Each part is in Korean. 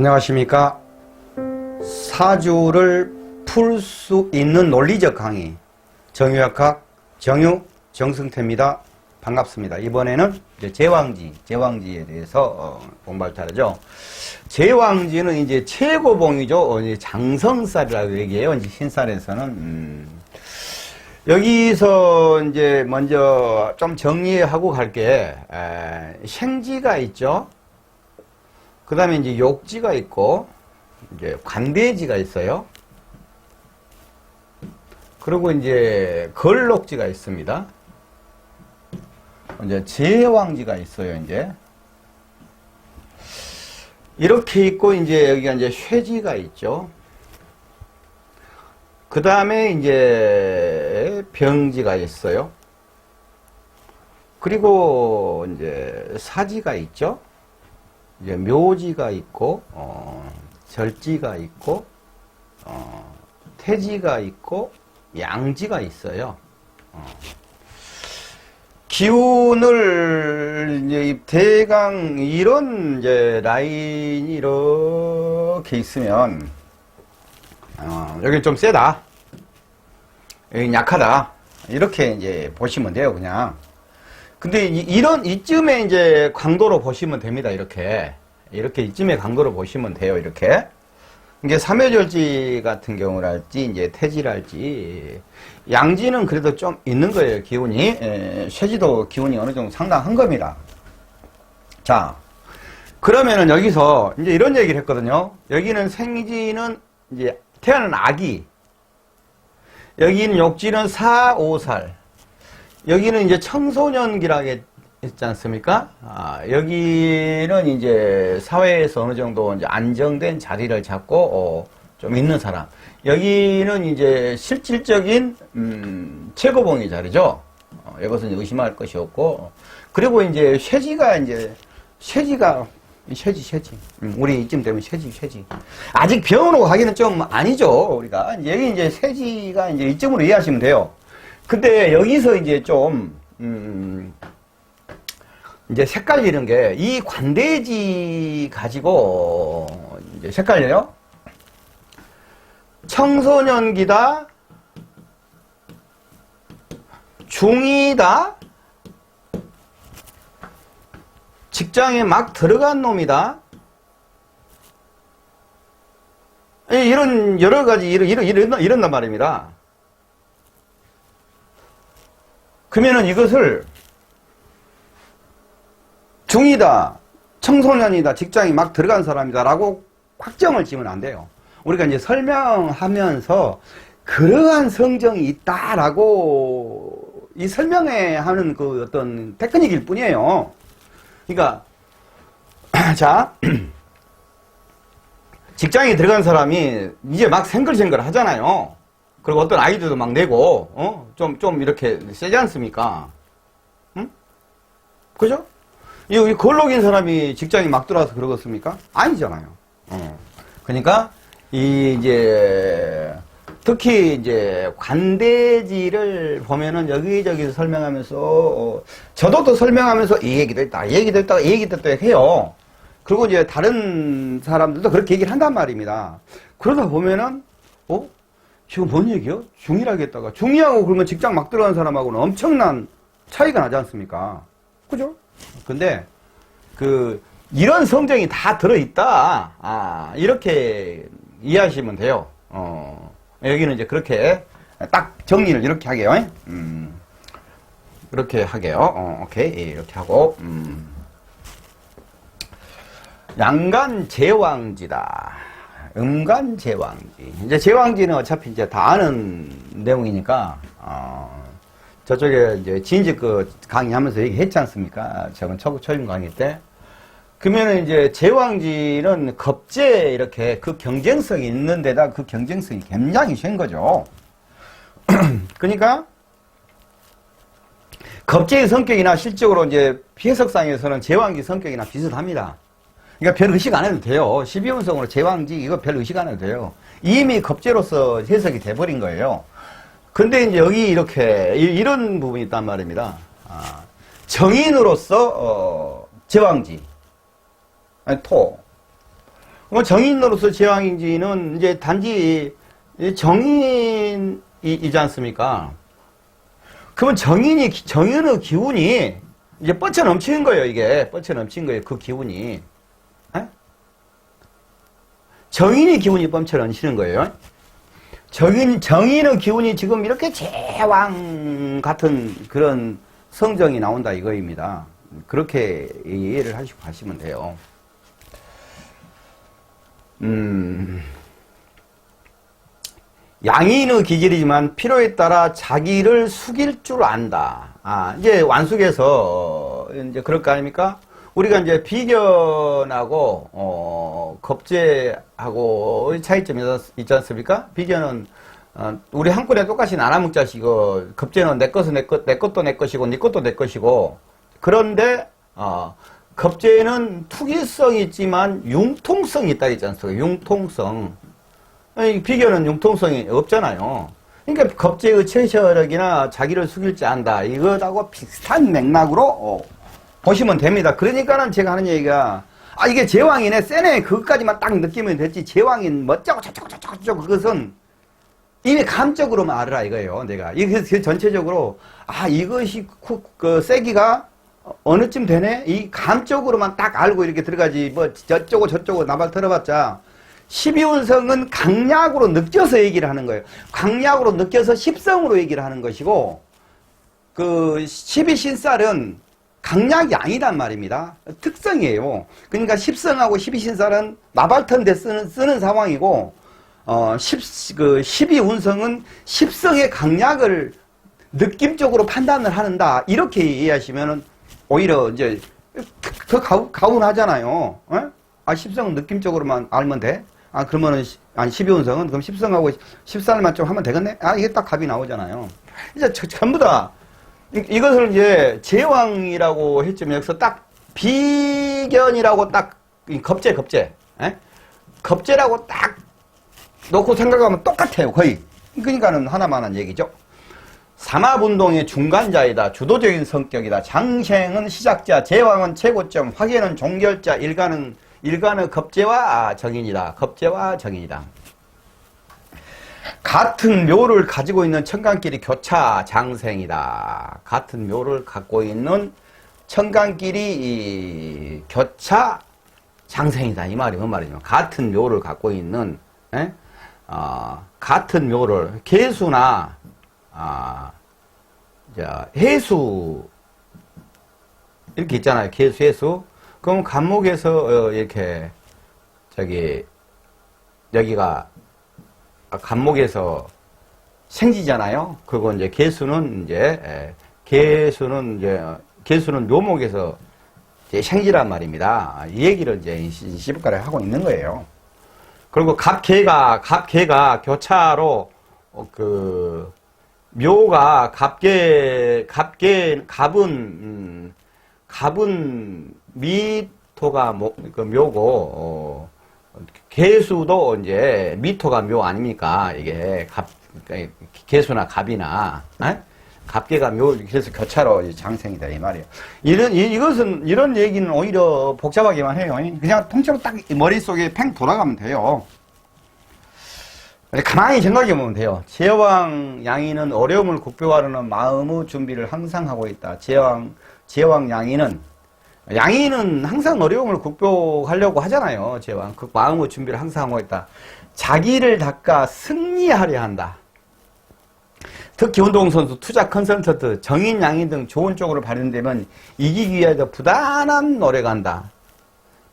안녕하십니까. 사주를 풀 수 있는 논리적 강의. 정유학학 정유 정승태입니다. 반갑습니다. 이번에는 이제 제왕지, 제왕지에 대해서 어, 공부할 차례죠. 제왕지는 이제 최고봉이죠. 어, 이제 장성살이라고 얘기해요. 이제 신살에서는. 음. 여기서 이제 먼저 좀 정리하고 갈게. 에, 생지가 있죠. 그 다음에 이제 욕지가 있고, 이제 관대지가 있어요. 그리고 이제 걸록지가 있습니다. 이제 제왕지가 있어요, 이제. 이렇게 있고, 이제 여기가 이제 쇠지가 있죠. 그 다음에 이제 병지가 있어요. 그리고 이제 사지가 있죠. 이제 묘지가 있고, 어, 절지가 있고, 어, 태지가 있고, 양지가 있어요. 어. 기운을 이제 이 대강 이런 이제 라인이 이렇게 있으면 어, 여기 좀 세다. 여기 약하다. 이렇게 이제 보시면 돼요, 그냥. 근데 이, 런 이쯤에 이제 강도로 보시면 됩니다, 이렇게. 이렇게 이쯤에 강도로 보시면 돼요, 이렇게. 이게 삼회절지 같은 경우랄지, 이제 태지랄지, 양지는 그래도 좀 있는 거예요, 기운이. 에, 쇠지도 기운이 어느 정도 상당한 겁니다. 자, 그러면은 여기서 이제 이런 얘기를 했거든요. 여기는 생지는 이제 태어난 아기. 여기는 욕지는 4, 5살. 여기는 이제 청소년기라고 했지 않습니까? 아, 여기는 이제 사회에서 어느 정도 이제 안정된 자리를 잡고, 어, 좀 있는 사람. 여기는 이제 실질적인, 음, 최고봉의 자리죠. 어, 이것은 의심할 것이 없고. 그리고 이제 쇠지가 이제, 쇠지가 쇠지, 쇠지. 음, 우리 이쯤 되면 쇠지, 쇠지. 아직 병원으로 가기는 좀 아니죠, 우리가. 여기 이제 쇠지가 이제 이쯤으로 이해하시면 돼요. 근데 여기서 이제 좀, 음, 이제 색깔리는 게, 이 관대지 가지고, 이제 색깔려요? 청소년기다, 중이다, 직장에 막 들어간 놈이다. 이런 여러 가지 이런 이런 이런 이런단 말입니다. 그러면은 이것을 중이다, 청소년이다, 직장에 막 들어간 사람이다라고 확정을 지으면 안 돼요. 우리가 이제 설명하면서 그러한 성정이 있다라고 이 설명에 하는 그 어떤 테크닉일 뿐이에요. 그러니까 자 직장에 들어간 사람이 이제 막 생글생글 하잖아요. 그리고 어떤 아이디어도 막 내고 어좀좀 좀 이렇게 세지 않습니까? 응? 그죠? 이, 이 걸록인 사람이 직장에 막 들어와서 그러겠습니까? 아니잖아요. 어. 그러니까 이 이제 특히 이제 관대지를 보면은 여기저기서 설명하면서 어, 저도 또 설명하면서 이 얘기도 했다, 이 얘기도 했다, 이 얘기도 했다 해요. 그리고 이제 다른 사람들도 그렇게 얘기를 한단 말입니다. 그러다 보면은 어? 지금 뭔 얘기요? 중이라고 했다가 중이하고 그러면 직장 막 들어간 사람하고는 엄청난 차이가 나지 않습니까? 그죠? 근데 그 이런 성정이 다 들어있다. 아, 이렇게 이해하시면 돼요. 어. 여기는 이제 그렇게 딱 정리를 이렇게 하게요. 음, 이렇게 하게요. 어, 오케이. 예, 이렇게 하고, 음. 양간 제왕지다. 음간 제왕지. 이제 제왕지는 어차피 이제 다 아는 내용이니까, 어, 저쪽에 이제 진즉 그 강의하면서 얘기했지 않습니까? 저번 초, 초임 강의 때. 그러면은 이제 제왕지는 겁제 이렇게 그 경쟁성이 있는 데다 그 경쟁성이 굉장히 센 거죠. 그러니까 겁제의 성격이나 실적으로 이제 해석상에서는 제왕지 성격이나 비슷합니다. 그러니까 별 의식 안 해도 돼요. 12운성으로 제왕지 이거 별 의식 안 해도 돼요. 이미 겁제로서 해석이 돼버린 거예요. 근데 이제 여기 이렇게 이, 런 부분이 있단 말입니다. 아, 정인으로서 어, 제왕지 아니, 토. 뭐 정인으로서 제왕인지는 이제 단지 이 정인이지 않습니까? 그러면 정인이, 정인의 기운이 이제 뻗쳐 넘치는 거예요, 이게. 뻗쳐 넘치는 거예요, 그 기운이. 에? 정인의 기운이 뻗쳐 넘치는 거예요. 정인, 정인의 기운이 지금 이렇게 제왕 같은 그런 성정이 나온다 이거입니다. 그렇게 이해를 하시고 가시면 돼요. 음, 양인의 기질이지만 필요에 따라 자기를 숙일 줄 안다. 아, 이제 완숙에서 이제 그럴 거 아닙니까? 우리가 이제 비견하고, 어, 겁제하고 차이점이 있지 않습니까? 비견은, 어, 우리 한글에 똑같이 나눠 먹자시고, 겁제는 내 것은 내 것, 내 것도 내 것이고, 네 것도 내 것이고, 그런데, 어, 겁제는 투기성이 있지만 융통성이 있다 있지 않습니까? 융통성. 아니, 비교는 융통성이 없잖아요. 그러니까 겁제의 최셔력이나 자기를 숙일지 안다. 이거하고 비슷한 맥락으로 어, 보시면 됩니다. 그러니까는 제가 하는 얘기가 아 이게 제왕이네 세네 그것까지만 딱 느끼면 됐지 제왕인 멋쩍고 저쩌고 저쩌고 저쩌고 그것은 이미 감적으로만 알아라 이거예요. 내가 이게 그 전체적으로 아 이것이 그, 그 세기가 어느쯤 되네 이 감적으로만 딱 알고 이렇게 들어가지 뭐 저쩌고 저쩌고 나발 들어봤자 12운성은 강약으로 느껴서 얘기를 하는 거예요. 강약으로 느껴서 십성으로 얘기를 하는 것이고, 그 12신살은 강약이 아니단 말입니다. 특성이에요. 그러니까 십성하고 12신살은 나발턴데 쓰는, 쓰는 상황이고, 어, 10, 그 12운성은 십성의 강약을 느낌적으로 판단을 하는다. 이렇게 이해하시면은 오히려 이제 더 가운, 가운하잖아요. 어? 아, 십성은 느낌적으로만 알면 돼? 아, 그러면은, 시- 아니, 12운성은 그럼 10성하고 14일만 좀 하면 되겠네? 아, 이게 딱 답이 나오잖아요. 이제 저- 전부 다, 이- 이것을 이제 제왕이라고 했지만 여기서 딱 비견이라고 딱, 이 겁제, 겁제. 에? 겁제라고 딱 놓고 생각하면 똑같아요, 거의. 그러니까는 하나만한 얘기죠. 삼합운동의 중간자이다. 주도적인 성격이다. 장생은 시작자, 제왕은 최고점, 화계는 종결자, 일가는 일간의 겁제와 정인이다. 겁제와 정인이다. 같은 묘를 가지고 있는 청간끼리 교차 장생이다. 같은 묘를 갖고 있는 청간끼리 이 교차 장생이다. 이 말이 뭔 말이냐면 같은 묘를 갖고 있는 에? 어, 같은 묘를 개수나 아, 자, 해수 이렇게 있잖아요. 개수, 해수. 그럼 간목에서 어, 이렇게 저기 여기가 간목에서 생지잖아요. 그거 이제 개수는 이제 에, 개수는 이제 개수는 묘목에서 이제 생지란 말입니다. 이 얘기를 이제 시집가에 하고 있는 거예요. 그리고 갑개가 갑개가 교차로 어, 그 묘가 갑개 갑개 갑은 음, 갑은 미토가 뭐, 그 묘고 어, 개수도 이제 미토가 묘 아닙니까 이게 갑 그러니까 개수나 갑이나 에? 갑개가 묘 그래서 교차로 장생이다 이 말이에요. 이런 이, 이것은 이런 얘기는 오히려 복잡하기만 해요. 그냥 통째로 딱 머릿속에 팽 돌아가면 돼요. 가만히 생각해 보면 돼요. 제왕 양이는 어려움을 극복하려는 마음의 준비를 항상 하고 있다. 제왕 제왕 양이는 양이는 항상 어려움을 극복하려고 하잖아요. 제왕 그 마음의 준비를 항상 하고 있다. 자기를 닦아 승리하려 한다. 특히 운동선수, 투자 컨설턴트, 정인, 양인 등 좋은 쪽으로 발현되면 이기기 위해서 부단한 노력을 한다.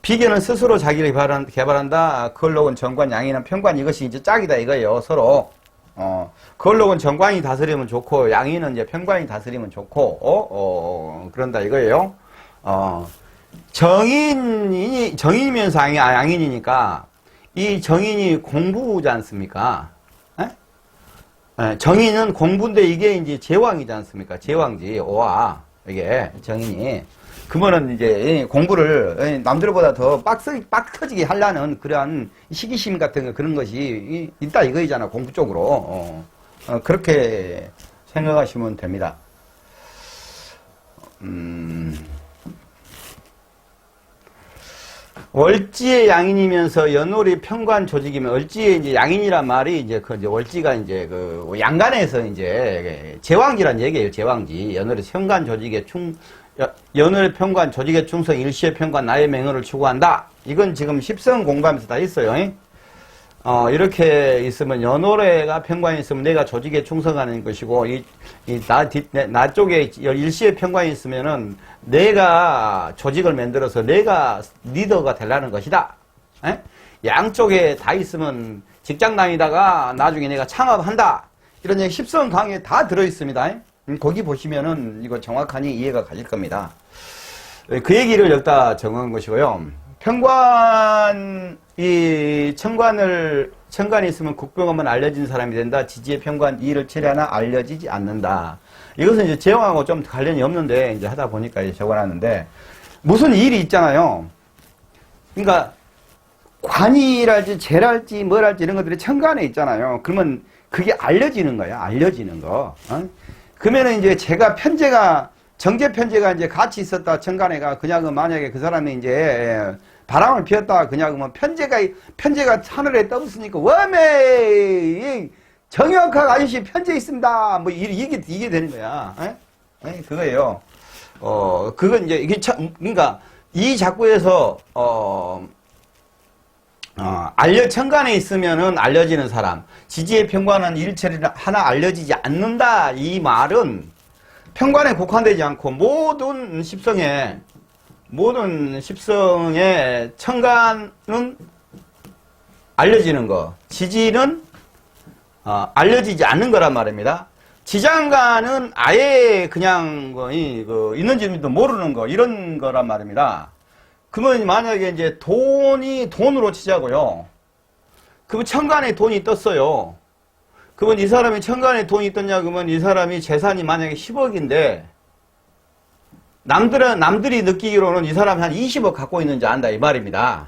비견은 스스로 자기를 개발한, 개발한다. 그걸로는 정관, 양이나 평관 이것이 이제 짝이다 이거예요. 서로. 어, 그걸로는 정관이 다스리면 좋고 양이는 이제 평관이 다스리면 좋고 어, 어, 그런다 이거예요. 어, 정인이 정인이면서 양이, 아, 양인이니까 이 정인이 공부지 않습니까? 에? 에, 정인은 공부인데 이게 이제 제왕이지 않습니까? 제왕지 오와 이게 정인이 그러면은 이제 공부를 남들보다 더 빡스, 빡 터지게 하려는 그러한 시기심 같은 거 그런 것이 있다 이거이잖아 공부 쪽으로 어, 어, 그렇게 생각하시면 됩니다. 음, 월지의 양인이면서 연월이 평관 조직이면 월지의 이제 양인이란 말이 이제 그 이제 월지가 이제 그 양간에서 이제 제왕지란 얘기예요. 제왕지. 연월의 평관 조직의 충 여- 연월의 평관 조직의 충성 일시의 평관 나의 맹언을 추구한다. 이건 지금 십성 공감에서 다 있어요. 잉? 어, 이렇게 있으면 연월에가 평관이 있으면 내가 조직에 충성하는 것이고 이, 이 나, 쪽에 일시의 평관이 있으면은 내가 조직을 만들어서 내가 리더가 되려는 것이다. 에? 양쪽에 다 있으면 직장 다니다가 나중에 내가 창업한다. 이런 얘기 십성 강의에 다 들어 있습니다. 음, 거기 보시면은 이거 정확하니 이해가 가실 겁니다. 그 얘기를 여기다 정한 것이고요. 평관, 이, 청관을, 청관이 있으면 국병하면 알려진 사람이 된다. 지지의 평관 이를 체리하나 알려지지 않는다. 이것은 이제 제왕하고 좀 관련이 없는데, 이제 하다 보니까 이제 적어놨는데, 무슨 일이 있잖아요. 그러니까, 관이랄지, 재랄지, 뭐랄지 이런 것들이 청관에 있잖아요. 그러면 그게 알려지는 거야. 알려지는 거. 어? 그러면은 이제 제가 편제가 정제 편제가 이제 같이 있었다 청간에가 그냥은 만약에 그 사람이 이제 바람을 피웠다 그냥은 편제가 편제가 하늘에 떠있으니까 웜에 정영학 아저씨 편제 있습니다 뭐 이- 이게 이게 되는 거야 에? 에? 그거예요 어 그건 이제 이게 참 그러니까 이 작구에서 어 어, 알려, 천간에 있으면은 알려지는 사람. 지지의 평관은 일체를 하나 알려지지 않는다. 이 말은 평관에 국한되지 않고 모든 십성에, 모든 십성의 천간은 알려지는 거. 지지는 어, 알려지지 않는 거란 말입니다. 지장간은 아예 그냥 그, 이, 그 있는지도 모르는 거 이런 거란 말입니다. 그러면 만약에 이제 돈이 돈으로 치자고요. 그러면 천간에 돈이 떴어요. 그러면 이 사람이 천간에 돈이 떴냐 그러면 이 사람이 재산이 만약에 10억인데 남들은 남들이 느끼기로는 이 사람이 한 20억 갖고 있는지 안다 이 말입니다.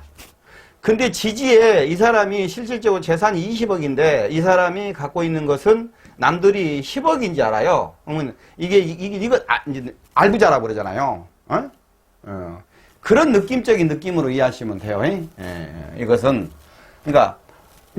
근데 지지에 이 사람이 실질적으로 재산이 20억인데 이 사람이 갖고 있는 것은 남들이 10억인지 알아요. 그러면 이게 이게 이거 아, 알부자라고 그러잖아요. 어? 어. 그런 느낌적인 느낌으로 이해하시면 돼요. 예, 예. 이것은 그러니까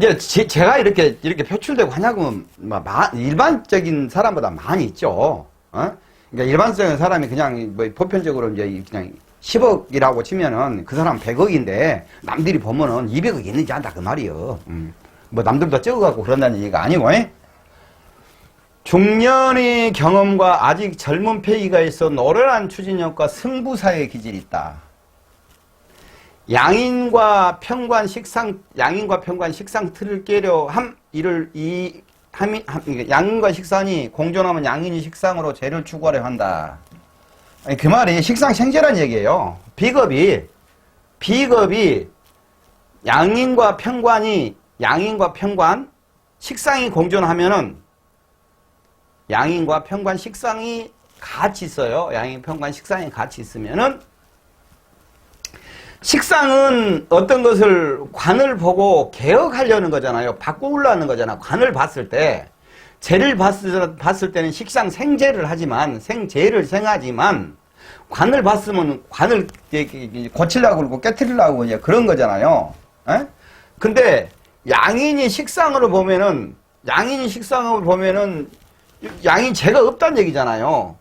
이제 제, 가 이렇게 이렇게 표출되고 하냐고 뭐 마- 일반적인 사람보다 많이 있죠. 어? 그러니까 일반적인 사람이 그냥 뭐 보편적으로 이제 그냥 10억이라고 치면은 그 사람 100억인데 남들이 보면은 200억 있는지 안다 그 말이요. 음. 뭐 남들보다 적어갖고 그런다는 얘기가 아니고. 예? 중년의 경험과 아직 젊은 폐기가 있어 노련한 추진력과 승부사의 기질이 있다. 양인과 평관 식상 양인과 평관 식상 틀을 깨려 함 이를 이 함이 함, 양인과 식상이 공존하면 양인이 식상으로 죄를 추구하려 한다. 아니, 그 말이 식상 생제란 얘기예요. 비겁이 비겁이 양인과 평관이 양인과 평관 식상이 공존하면은 양인과 평관 식상이 같이 있어요. 양인 평관 식상이 같이 있으면은 식상은 어떤 것을 관을 보고 개혁하려는 거잖아요. 바꾸려는 거잖아. 관을 봤을 때 재를 봤을, 봤을 때는 식상 생재를 하지만 생재를 생하지만 관을 봤으면 관을 고치려고 그러고 깨뜨리려고 이제 그런 거잖아요. 에? 근데 양인이 식상으로 보면은 양인이 식상으로 보면은 양인 죄가 없다는 얘기잖아요.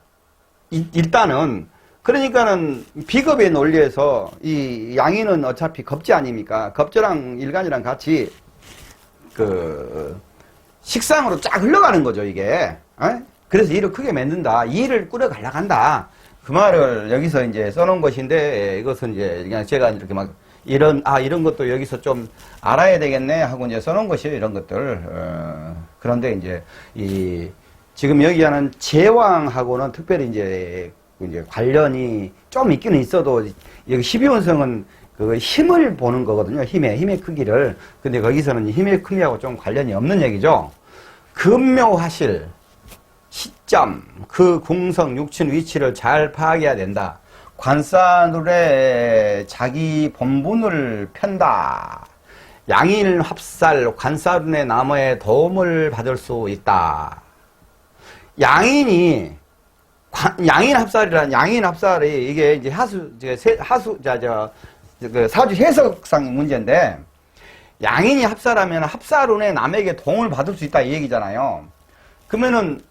이- 일단은 그러니까는 비겁의 논리에서 이 양인은 어차피 겁지 아닙니까? 겁제랑 일간이랑 같이 그 식상으로 쫙 흘러가는 거죠 이게. 에? 그래서 일을 크게 만든다. 이 일을 꾸려가려고 한다. 그 말을 여기서 이제 써놓은 것인데 이것은 이제 그냥 제가 이렇게 막 이런 아 이런 것도 여기서 좀 알아야 되겠네 하고 이제 써놓은 것이에요 이런 것들. 어, 그런데 이제 이 지금 여기 하는 제왕하고는 특별히 이제 이제 관련이 좀 있기는 있어도 여기 12원성은 그 힘을 보는 거거든요. 힘의 힘의 크기를. 근데 거기서는 힘의 크기하고 좀 관련이 없는 얘기죠. 근묘하실 시점, 그 궁성, 육친 위치를 잘 파악해야 된다. 관사룰에 자기 본분을 편다. 양일 합살, 관사룬의 나무에 도움을 받을 수 있다. 양인이 관- 양인 합살이란 양인 합살이 이게 이제 하수 하수 자저 그 사주 해석상 문제인데 양인이 합사라면 합사론에 남에게 도움을 받을 수 있다 이 얘기잖아요. 그러면은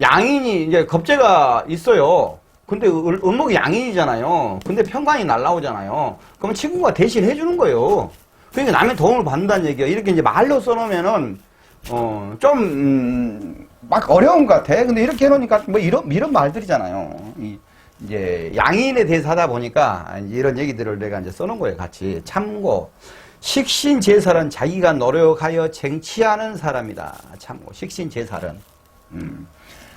양인이 이제 겁재가 있어요. 근데 을- 을목이 양인이잖아요. 근데 평관이 날라오잖아요. 그러면 친구가 대신 해주는 거예요. 그러니까 남의 도움을 받는다는 얘기예요. 이렇게 이제 말로 써놓으면은 어, 좀, 음, 막 어려운 것 같아. 근데 이렇게 해놓으니까 뭐 이런, 이런 말들이잖아요. 이, 이제 양인에 대해서 하다 보니까 이런 얘기들을 내가 이제 써놓은 거예요. 같이. 참고. 식신 제살은 자기가 노력하여 쟁취하는 사람이다. 참고. 식신 제살은. 음.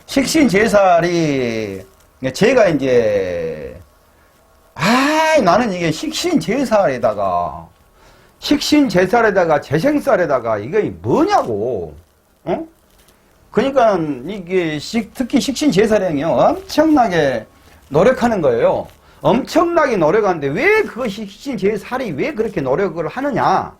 식신 제살이, 제가 이제, 아 나는 이게 식신 제살에다가, 식신 제살에다가 재생살에다가 이게 뭐냐고, 어? 그러니까 이게 식- 특히 식신제살행이요 엄청나게 노력하는 거예요. 엄청나게 노력하는데 왜 그 식신 제살이 왜 그렇게 노력을 하느냐?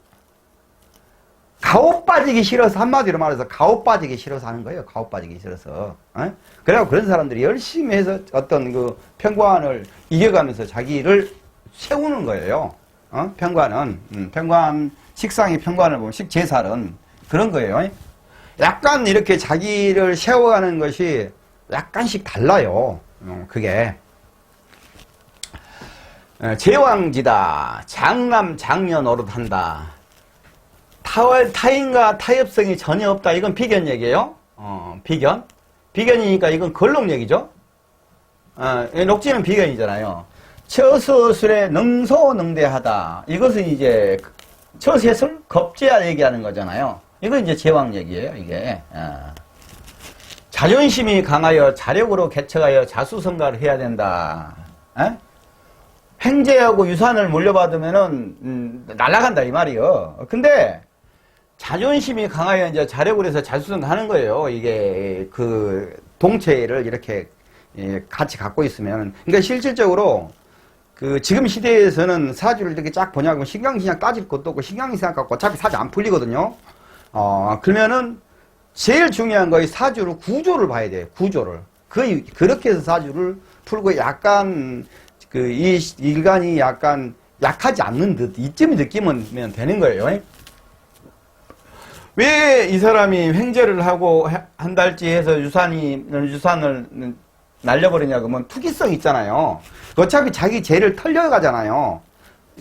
가오 빠지기 싫어서 한마디로 말해서 가오 빠지기 싫어서 하는 거예요. 가오 빠지기 싫어서. 어? 그래고 그런 사람들이 열심히 해서 어떤 그 평관을 이겨가면서 자기를 세우는 거예요. 어? 평관은 음, 평관 식상의 평관을 보면 식제살은 그런 거예요. 약간 이렇게 자기를 세워가는 것이 약간씩 달라요. 어, 그게 어, 제왕지다. 장남 장녀 노릇한다. 타월 타인과 타협성이 전혀 없다. 이건 비견 얘기예요. 어, 비견. 비견이니까 이건 걸록 얘기죠. 어, 이 녹지는 비견이잖아요. 처수술에 능소능대하다. 이것은 이제 처세술 겁제야 얘기하는 거잖아요. 이건 이제 제왕 얘기예요. 이게. 어. 자존심이 강하여 자력으로 개척하여 자수성가를 해야 된다. 에? 횡재하고 유산을 물려받으면은 음, 날아간다 이 말이요. 근데 자존심이 강하여 이제 자력으로 해서 자수성가하는 거예요. 이게 그 동체를 이렇게 예, 같이 갖고 있으면. 그러니까 실질적으로 그 지금 시대에서는 사주를 이렇게 쫙 보냐고 신강신약 따질 것도 없고 신강신약 갖고 어차피 사주 안 풀리거든요. 어 그러면은 제일 중요한 거이 사주를 구조를 봐야 돼요. 구조를. 그 그렇게 해서 사주를 풀고 약간 그 이 일간이 약간 약하지 않는 듯 이쯤 느끼면 되는 거예요. 왜 이 사람이 횡재를 하고 해- 한 달째 해서 유산이 유산을 날려버리냐 그러면 투기성 있잖아요. 어차피 자기 죄를 털려가잖아요.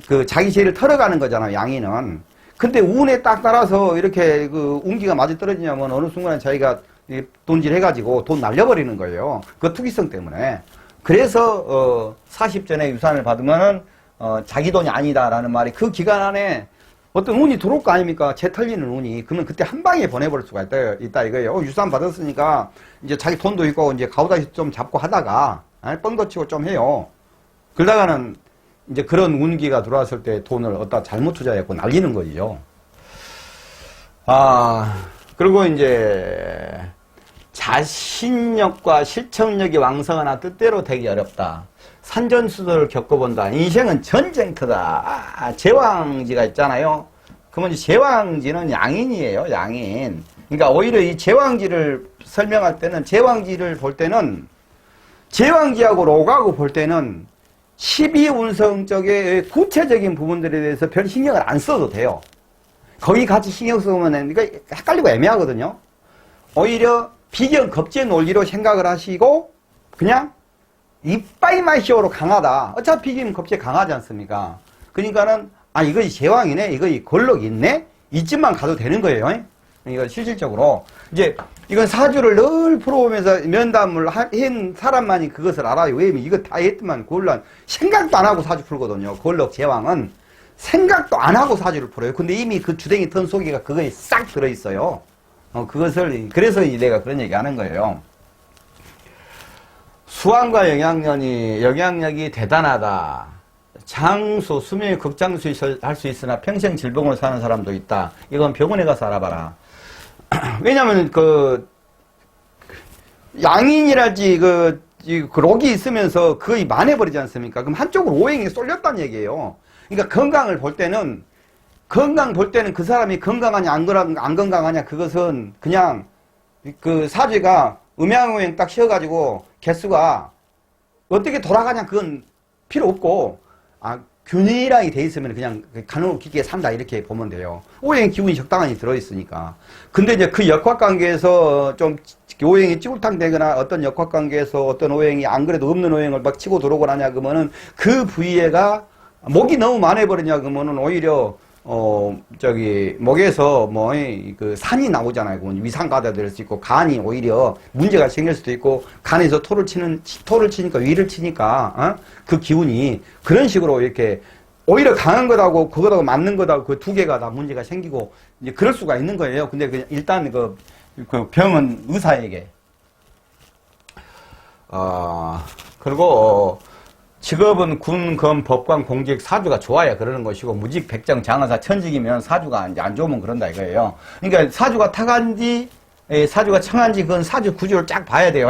그 자기 죄를 털어가는 거잖아요. 양이는. 근데 운에 딱 따라서 이렇게 그 운기가 맞아 떨어지냐면 어느 순간에 자기가 이 돈질해가지고 돈 날려버리는 거예요. 그 투기성 때문에. 그래서 어 40전에 유산을 받으면은 어 자기 돈이 아니다라는 말이 그 기간 안에 어떤 운이 들어올 거 아닙니까? 재 털리는 운이. 그러면 그때 한 방에 보내버릴 수가 있다, 있다 이거예요. 어, 유산 받았으니까 이제 자기 돈도 있고 이제 가오다시 좀 잡고 하다가 아, 뻥거치고 좀 해요. 그러다가는 이제 그런 운기가 들어왔을 때 돈을 어디다 잘못 투자했고 날리는 거죠. 아, 그리고 이제 자신력과 실천력이 왕성하나 뜻대로 되기 어렵다. 산전수도를 겪어본다. 인생은 전쟁터다. 아, 제왕지가 있잖아요. 그러면 제왕지는 양인이에요. 양인. 그러니까 오히려 이 제왕지를 설명할 때는 제왕지를 볼 때는 제왕지하고 로가고 볼 때는 12운성 쪽의 구체적인 부분들에 대해서 별 신경을 안 써도 돼요. 거기 같이 신경 쓰면 그러니까 헷갈리고 애매하거든요. 오히려 비견 겁제 논리로 생각을 하시고 그냥 이빠이 마시오로 강하다. 어차피 비견 겁제 강하지 않습니까? 그러니까는 아 이거 제왕이네, 이거 권력 있네, 이쯤만 가도 되는 거예요. 이거 실질적으로 이제 이건 사주를 늘 풀어오면서 면담을 하- 한 사람만이 그것을 알아요. 왜냐면 이거 다 했더만 그걸로 생각도 안 하고 사주 풀거든요. 권력 제왕은 생각도 안 하고 사주를 풀어요. 근데 이미 그 주댕이 턴 속에가 그거에 싹 들어있어요. 어, 그것을, 그래서 이 내가 그런 얘기 하는 거예요. 수완과 영향력이, 영향력이 대단하다. 장수, 수명이 극장수 할 수 있으나 평생 질병으로 사는 사람도 있다. 이건 병원에 가서 알아봐라. 왜냐면 그, 양인이라지 그, 이, 그 록이 있으면서 거의 만해버리지 않습니까? 그럼 한쪽으로 오행이 쏠렸다는 얘기예요. 그러니까 건강을 볼 때는 건강 볼 때는 그 사람이 건강하냐 안, 안 건강하냐 그것은 그냥 그 사주가 음양오행 딱 쉬어가지고 개수가 어떻게 돌아가냐 그건 필요 없고 아 균일하게 돼 있으면 그냥 가능하고 깊게 산다 이렇게 보면 돼요. 오행 기운이 적당히 들어있으니까. 근데 이제 그 역학관계에서 좀 오행이 찌울탕 되거나 어떤 역학관계에서 어떤 오행이 안 그래도 없는 오행을 막 치고 들어오거나 하냐 그러면은 그 부위에가 목이 너무 많아 버리냐 그러면은 오히려 어 저기 목에서 뭐 그 산이 나오잖아요. 위산가다 될 수 있고 간이 오히려 문제가 생길 수도 있고 간에서 토를 치는 토를 치니까 위를 치니까 어? 그 기운이 그런 식으로 이렇게 오히려 강한 것하고 그거하고 맞는 것하고 그 두 개가 다 문제가 생기고 이제 그럴 수가 있는 거예요. 근데 그 일단 그, 그 병은 의사에게 어 그리고 어, 직업은 군, 검, 법관, 공직, 사주가 좋아야 그러는 것이고, 무직, 백정, 장의사, 천직이면 사주가 이제 안 좋으면 그런다 이거예요. 그러니까 사주가 타간지, 에, 사주가 청한지, 그건 사주 구조를 쫙 봐야 돼요.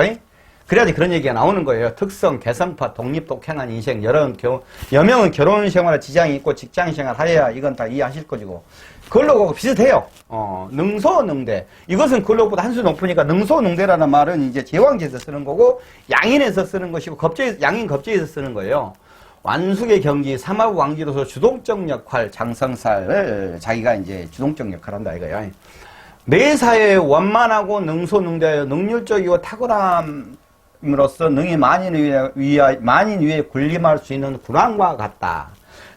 이? 그래야지 그런 얘기가 나오는 거예요. 특성, 개성파, 독립, 독행한 인생, 여러 겨, 여명은 결혼 생활에 지장이 있고 직장 생활 하여야 이건 다 이해하실 것이고. 근로하고 비슷해요. 어, 능소능대. 이것은 근로보다 한 수 높으니까 능소능대라는 말은 이제 제왕지에서 쓰는 거고, 양인에서 쓰는 것이고, 겁제, 양인 겁제에서 쓰는 거예요. 완숙의 경지, 삼합 왕지로서 주동적 역할, 장성살을 자기가 이제 주동적 역할 한다 이거예요. 내 사회에 원만하고 능소능대하여 능률적이고 탁월함 으로써 능히 만인 위에, 위에, 만인 위에 군림할 수 있는 군왕과 같다.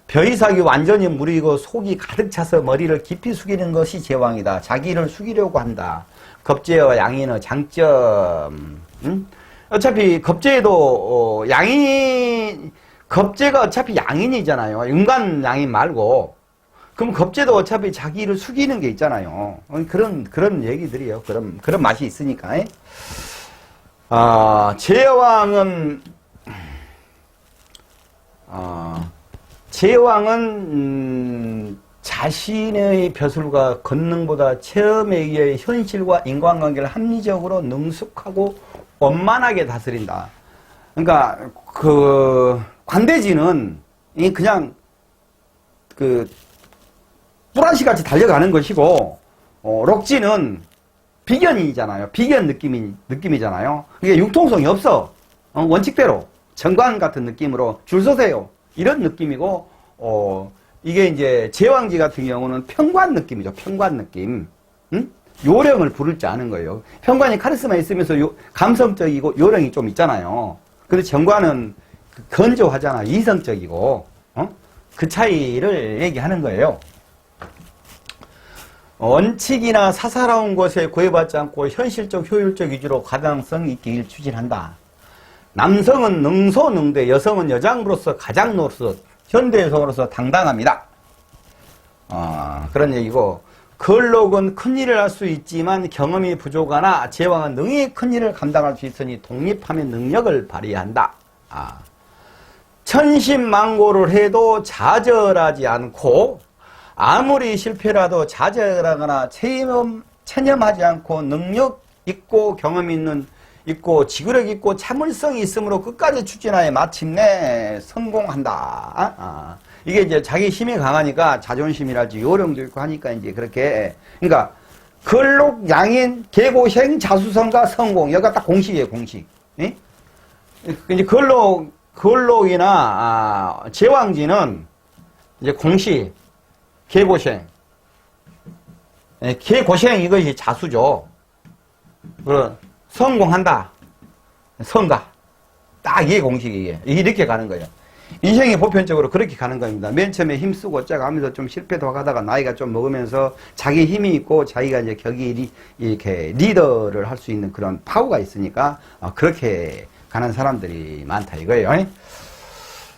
벼이삭이 완전히 무리고 속이 가득 차서 머리를 깊이 숙이는 것이 제왕이다. 자기를 숙이려고 한다. 겁제와 양인의 장점. 응? 어차피 겁제도 어, 양인 겁제가 어차피 양인이잖아요. 인간 양인 말고. 그럼 겁제도 어차피 자기를 숙이는 게 있잖아요. 어, 그런 그런 얘기들이요. 그런 그런 맛이 있으니까. 에? 아 제왕은 아 제왕은 음, 자신의 벼슬과 권능보다 체험에 의해 현실과 인간관계를 합리적으로 능숙하고 원만하게 다스린다. 그러니까 그 관대지는 이 그냥 그 뿌라시 같이 달려가는 것이고 어, 록지는 비견이잖아요. 비견 느낌이 느낌이잖아요. 이게 융통성이 없어. 어, 원칙대로 정관 같은 느낌으로 줄 서세요. 이런 느낌이고 어, 이게 이제 제왕지 같은 경우는 평관 느낌이죠. 평관 느낌. 응? 요령을 부를 줄 아는 거예요. 평관이 카리스마 있으면서 요, 감성적이고 요령이 좀 있잖아요. 근데 정관은 건조하잖아. 이성적이고 어? 그 차이를 얘기하는 거예요. 원칙이나 사사로운 것에 구애받지 않고 현실적 효율적 위주로 가당성 있게 일 추진한다. 남성은 능소능대, 여성은 여장으로서 가장으로서 현대 여성으로서 당당합니다. 어, 그런 얘기고 걸록은 큰 일을 할 수 있지만 경험이 부족하나 제왕은 능히 큰 일을 감당할 수 있으니 독립하면 능력을 발휘한다. 아. 천신망고를 해도 좌절하지 않고 아무리 실패라도 좌절하거나 체념, 체념하지 않고 능력 있고 경험 있는 있고 지구력 있고 참을성이 있으므로 끝까지 추진하여 마침내 성공한다. 아, 이게 이제 자기 힘이 강하니까 자존심이랄지 요령도 있고 하니까 이제 그렇게 그러니까 근록 양인 계고행 자수성과 성공 여기가 딱 공식이에요 공식. 예? 이제 근록 근록이나 아, 제왕지는 이제 공식 개고생. 예, 개고생 이것이 자수죠. 그 성공한다. 성가. 딱 이게 공식이에요. 이렇게 가는 거예요. 인생이 보편적으로 그렇게 가는 겁니다. 맨 처음에 힘쓰고 어쩌고 하면서 좀 실패도 하다가 나이가 좀 먹으면서 자기 힘이 있고 자기가 이제 격이 리, 이렇게 리더를 할 수 있는 그런 파워가 있으니까 어, 그렇게 가는 사람들이 많다 이거예요.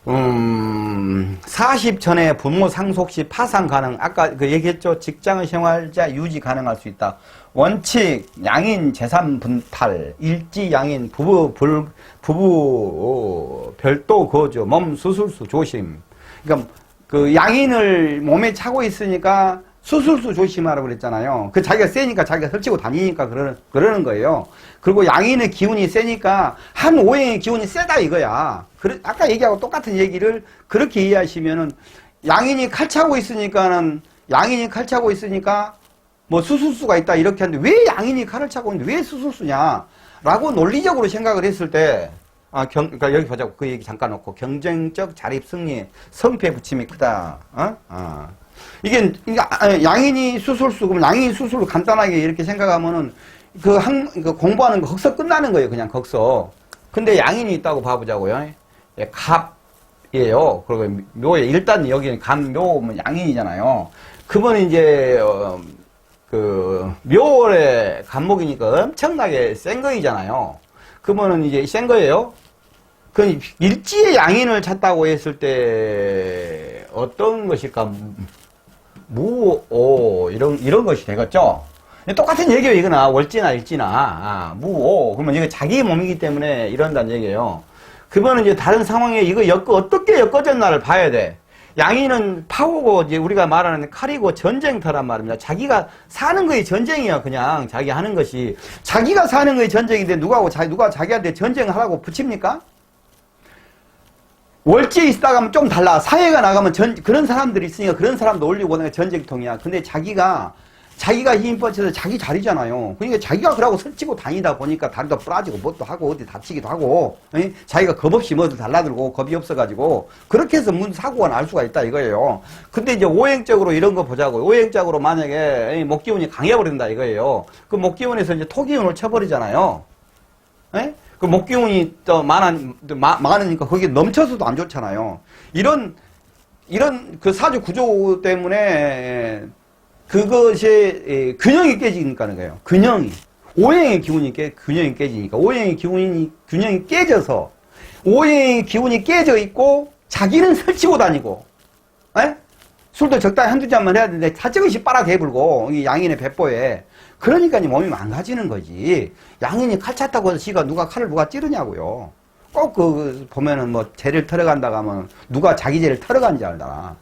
음, 40 전에 부모 상속 시 파산 가능. 아까 그 얘기했죠. 직장 생활자 유지 가능할 수 있다. 원칙, 양인 재산 분탈, 일지 양인 부부 불, 부부 어, 별도 거주, 몸 수술수 조심. 그러니까 그 양인을 몸에 차고 있으니까 수술수 조심하라고 그랬잖아요. 그 자기가 세니까 자기가 설치고 다니니까 그러는, 그러는 거예요. 그리고 양인의 기운이 세니까 한 오행의 기운이 세다 이거야. 그래, 아까 얘기하고 똑같은 얘기를 그렇게 이해하시면은 양인이 칼 차고 있으니까는 양인이 칼 차고 있으니까 뭐 수술수가 있다 이렇게 하는데 왜 양인이 칼을 차고 있는데 왜 수술수냐? 라고 논리적으로 생각을 했을 때 아, 경, 그러니까 여기 보자고. 그 얘기 잠깐 놓고. 경쟁적 자립 승리, 성패 부침이 크다. 어? 어. 이게, 이게, 아, 양인이 수술수, 그럼 양인이 수술로 간단하게 이렇게 생각하면은 그 한, 그 공부하는 거 거기서 끝나는 거예요. 그냥 거기서. 근데 양인이 있다고 봐보자고요. 예, 갑이에요. 그리고 묘에, 일단 여기는 간, 묘면 양인이잖아요. 그분은 이제, 어, 그, 묘월의 간목이니까 엄청나게 센 거이잖아요. 그러면은 이제 센 거예요. 그 일지의 양인을 찾다고 했을 때 어떤 것일까? 무, 오, 이런, 이런 것이 되겠죠? 똑같은 얘기예요, 이거나. 월지나 일지나. 아, 무, 오. 그러면 이거 자기 몸이기 때문에 이런다는 얘기예요. 그거는 이제 다른 상황에 이거 엮어, 어떻게 엮어졌나를 봐야 돼. 양이는 파고고, 이제 우리가 말하는 칼이고 전쟁터란 말입니다. 자기가 사는 거이 전쟁이야, 그냥. 자기 하는 것이. 자기가 사는 거이 전쟁인데 누가하고, 자기, 누가 자기한테 전쟁하라고 붙입니까? 월지에 있다가 좀 달라. 사회가 나가면 전, 그런 사람들이 있으니까 그런 사람도 올리고 그다음에 전쟁통이야. 근데 자기가, 자기가 힘 뻗쳐서 자기 자리잖아요. 그러니까 자기가 그러고 설치고 다니다 보니까 다리도 부러지고 뭣도 하고 어디 다치기도 하고, 에? 자기가 겁 없이 뭐든 달라들고 겁이 없어가지고, 그렇게 해서 문 사고가 날 수가 있다 이거예요. 근데 이제 오행적으로 이런 거 보자고. 오행적으로 만약에 목기운이 강해버린다 이거예요. 그 목기운에서 이제 토기운을 쳐버리잖아요. 에? 그 목기운이 또 많아, 마- 많으니까 거기에 넘쳐서도 안 좋잖아요. 이런, 이런 그 사주 구조 때문에 그것이 에, 균형이 깨지니까 거예요. 균형이. 오행의 기운이 깨, 균형이 깨지니까. 오행의 기운이, 균형이 깨져서 오행의 기운이 깨져 있고 자기는 설치고 다니고, 에? 술도 적당히 한두 잔만 해야 되는데 사정없이 빨아개 불고 이 양인의 배포에 그러니까 이 몸이 망가지는 거지. 양인이 칼 찼다고 해서 지가 누가 칼을 누가 찌르냐고요. 꼭 그 보면은 뭐 죄를 털어간다고 하면 누가 자기 죄를 털어간 줄 알다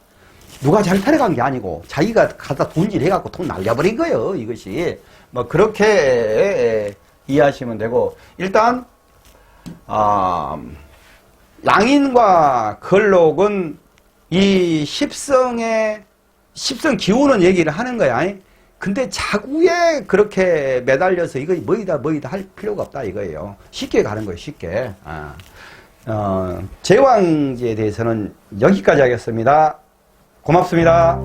누가 잘 털어간 게 아니고 자기가 갖다 돈질 해갖고 돈 날려버린 거예요 이것이. 뭐 그렇게 이해하시면 되고. 일단 아 양인과 걸록은 이 십성의 십성 기운은 얘기를 하는 거야. 근데 자구에 그렇게 매달려서 이거 뭐이다 뭐이다 할 필요가 없다 이거예요. 쉽게 가는 거예요. 쉽게. 아. 어, 제왕지에 대해서는 여기까지 하겠습니다. 고맙습니다.